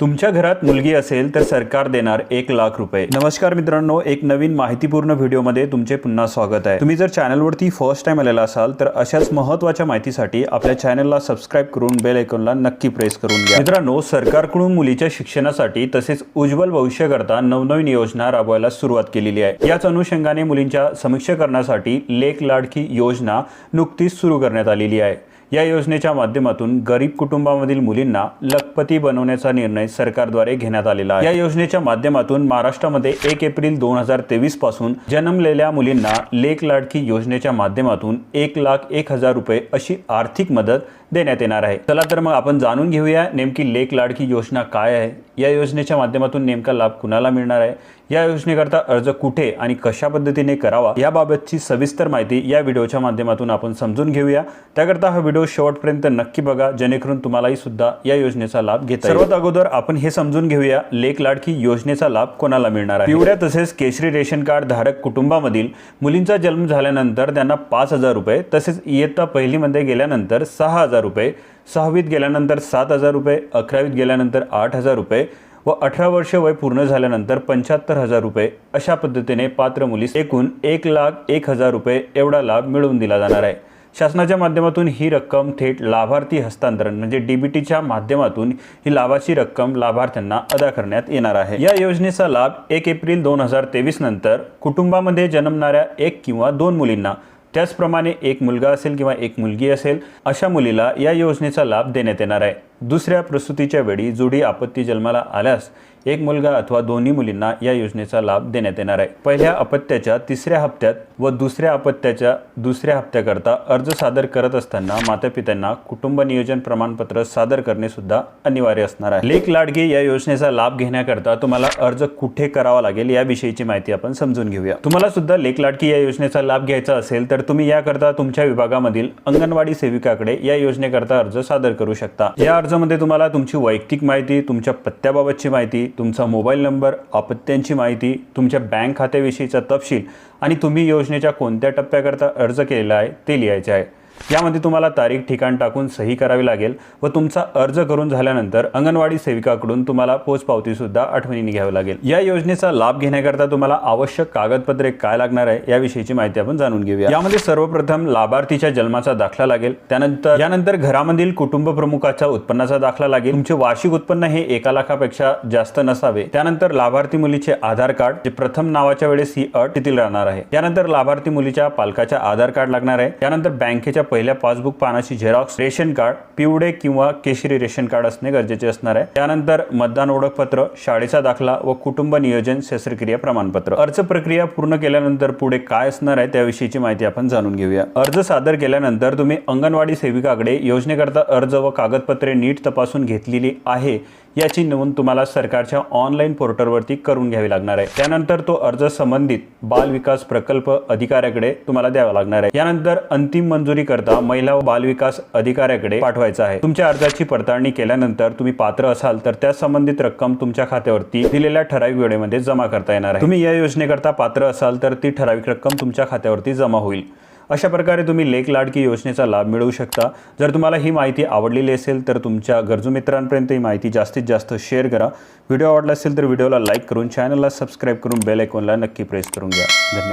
तुमच्या घरात मुलगी असेल तर सरकार देणार एक लाख रुपये. नमस्कार मित्रांनो एक नवीन माहितीपूर्ण व्हिडिओमध्ये तुमचे पुन्हा स्वागत आहे. तुम्ही जर चॅनलवरती फर्स्ट टाइम आलेला असाल तर अशाच महत्त्वाच्या माहितीसाठी आपल्या चॅनलला सबस्क्राईब करून बेल आयकॉनला नक्की प्रेस करून घ्या. मित्रांनो सरकारकडून मुलीच्या शिक्षणासाठी तसेच उज्ज्वल भविष्याकरता नवनवीन योजना राबवायला सुरुवात केलेली आहे. याच अनुषंगाने मुलींच्या समीक्षा करण्यासाठी लेख लाडकी योजना नुकतीच सुरू करण्यात आलेली आहे. या योजनेच्या माध्यमातून गरीब कुटुंबामधील मुलींना लखपती बनवण्याचा निर्णय सरकारद्वारे घेण्यात आलेला आहे. या योजनेच्या माध्यमातून महाराष्ट्रामध्ये एक एप्रिल दोन हजार तेवीसपासून जन्मलेल्या मुलींना लेख लाडकी योजनेच्या माध्यमातून एक लाख एक हजार रुपये अशी आर्थिक मदत देण्यात येणार आहे. चला तर मग आपण जाणून घेऊया नेमकी लेख लाडकी योजना काय आहे या योजनेच्या माध्यमातून नेमका लाभ कुणाला मिळणार आहे? या योजनेकरता अर्ज कुठे आणि कशा पद्धतीने करावा? याबाबतची सविस्तर माहिती या व्हिडिओच्या माध्यमातून आपण समजून घेऊया. त्याकरता हा व्हिडिओ शेवटपर्यंत नक्की बघा जेणेकरून तुम्हालाही सुद्धा या योजनेचा लाभ घेता. सर्वात अगोदर आपण हे समजून घेऊया लेख लाडकी योजनेचा लाभ कोणाला मिळणार आहे? पिवळ्या तसेच केशरी रेशन कार्ड धारक कुटुंबामधील मुलींचा जन्म झाल्यानंतर त्यांना पाच हजार रुपये तसेच इयत्ता पहिलीमध्ये गेल्यानंतर सहा हजार रुपये सहावीत गेल्यानंतर सात हजार रुपये अकरावीत गेल्यानंतर आठ हजार रुपये व अठरा वर्ष वय पूर्ण झाल्यानंतर पंच्याहत्तर हजार रुपये अशा पद्धतीने पात्र मुलीस एकूण एक लाख एक हजार रुपये एवढा लाभ मिळवून दिला जाणार आहे. शासनाच्या माध्यमातून ही रक्कम थेट लाभार्थी हस्तांतरण म्हणजे डीबीटीच्या माध्यमातून ही लाभाची रक्कम लाभार्थ्यांना अदा करण्यात येणार आहे. या योजनेचा लाभ एक एप्रिल दोन हजार तेवीस नंतर कुटुंबामध्ये जन्मणाऱ्या एक किंवा दोन मुलींना त्याचप्रमाणे एक मुलगा असेल किंवा एक मुलगी असेल अशा मुलीला या योजनेचा लाभ देण्यात येणार आहे. दुसऱ्या प्रसूतीच्या वेळी जोडी आपत्ती जन्माला आल्यास एक मुलगा अथवा दोन्ही मुलींना या योजनेचा लाभ देण्यात येणार आहे. पहिल्या अपत्याच्या तिसऱ्या हप्त्यात व दुसऱ्या अपत्याच्या दुसऱ्या हप्त्याकरता अर्ज सादर करत असताना मातापित्यांना कुटुंब नियोजन प्रमाणपत्र सादर करणे सुद्धा अनिवार्य असणार आहे. लेख लाडगे या योजनेचा लाभ घेण्याकरता तुम्हाला अर्ज कुठे करावा लागेल याविषयीची माहिती आपण समजून घेऊया. तुम्हाला सुद्धा लेख लाडकी या योजनेचा लाभ घ्यायचा असेल तर तुम्ही याकरता तुमच्या विभागामधील अंगणवाडी सेविकाकडे या योजनेकरता अर्ज सादर करू शकता. या अर्जामध्ये तुम्हाला तुमची वैयक्तिक माहिती तुमच्या पत्त्याबाबतची माहिती तुमचा मोबाईल नंबर अपत्यांची माहिती तुमच्या बँक खात्याविषयीचा तपशील आणि तुम्ही योजनेच्या कोणत्या टप्प्याकरता अर्ज केलेला आहे ते लिहायचे आहे. यामध्ये तुम्हाला तारीख ठिकाण टाकून सही करावी लागेल व तुमचा अर्ज करून झाल्यानंतर अंगणवाडी सेविकाकडून तुम्हाला पोचपावतीसुद्धा आठवणीने घ्यावी लागेल. या योजनेचा लाभ घेण्याकरता तुम्हाला आवश्यक कागदपत्रे काय लागणार आहे याविषयीची माहिती आपण जाणून घेऊया. यामध्ये सर्वप्रथम लाभार्थीच्या जन्माचा दाखला लागेल. त्यानंतर यानंतर घरामधील कुटुंब प्रमुखाच्या उत्पन्नाचा दाखला लागेल. तुमचे वार्षिक उत्पन्न हे एका लाखापेक्षा जास्त नसावे. त्यानंतर लाभार्थी मुलीचे आधार कार्ड जे प्रथम नावाच्या वेळेस ही अट तेथील राहणार आहे. त्यानंतर लाभार्थी मुलीच्या पालकाच्या आधार कार्ड लागणार आहे. त्यानंतर बँकेच्या पहिल्या पासबुक पानाची झेरॉक्स रेशन कार्ड पिवडे किंवा केशरी रेशन कार्ड असणे गरजेचे असणार आहे. त्यानंतर मतदान ओळखपत्र शाळेचा दाखला व कुटुंब नियोजन शस्त्रक्रिया प्रमाणपत्र. अर्ज प्रक्रिया पूर्ण केल्यानंतर पुढे काय असणार आहे त्याविषयीची माहिती आपण जाणून घेऊया. अर्ज सादर केल्यानंतर तुम्ही अंगणवाडी सेविकाकडे योजनेकरता अर्ज व कागदपत्रे नीट तपासून घेतलेली आहे याची नोंद तुम्हाला सरकारच्या ऑनलाईन पोर्टलवरती करून घ्यावी लागणार आहे. त्यानंतर तो अर्ज संबंधित बाल विकास प्रकल्प अधिकाऱ्याकडे तुम्हाला द्यावा लागणार आहे. यानंतर अंतिम मंजुरी करता महिला व बाल विकास अधिकाऱ्याकडे पाठवायचा आहे. तुमच्या अर्जाची पडताळणी केल्यानंतर तुम्ही पात्र असाल तर त्या संबंधित रक्कम तुमच्या खात्यावरती दिलेल्या ठराविक वेळेमध्ये जमा करता येणार आहे. तुम्ही या योजनेकरता पात्र असाल तर ती ठराविक रक्कम तुमच्या खात्यावरती जमा होईल. अशा प्रकारे तुम्ही लेख लाडकी योजनेचा लाभ मिळवू शकता. जर तुम्हाला ही माहिती आवडलेली असेल तर तुमच्या गरजू मित्रांपर्यंत ही माहिती जास्तीत जास्त शेअर करा. व्हिडिओ आवडला असेल तर व्हिडिओला लाईक करून चॅनलला सबस्क्राईब करून बेल आयकॉनला नक्की प्रेस करून घ्या. धन्यवाद.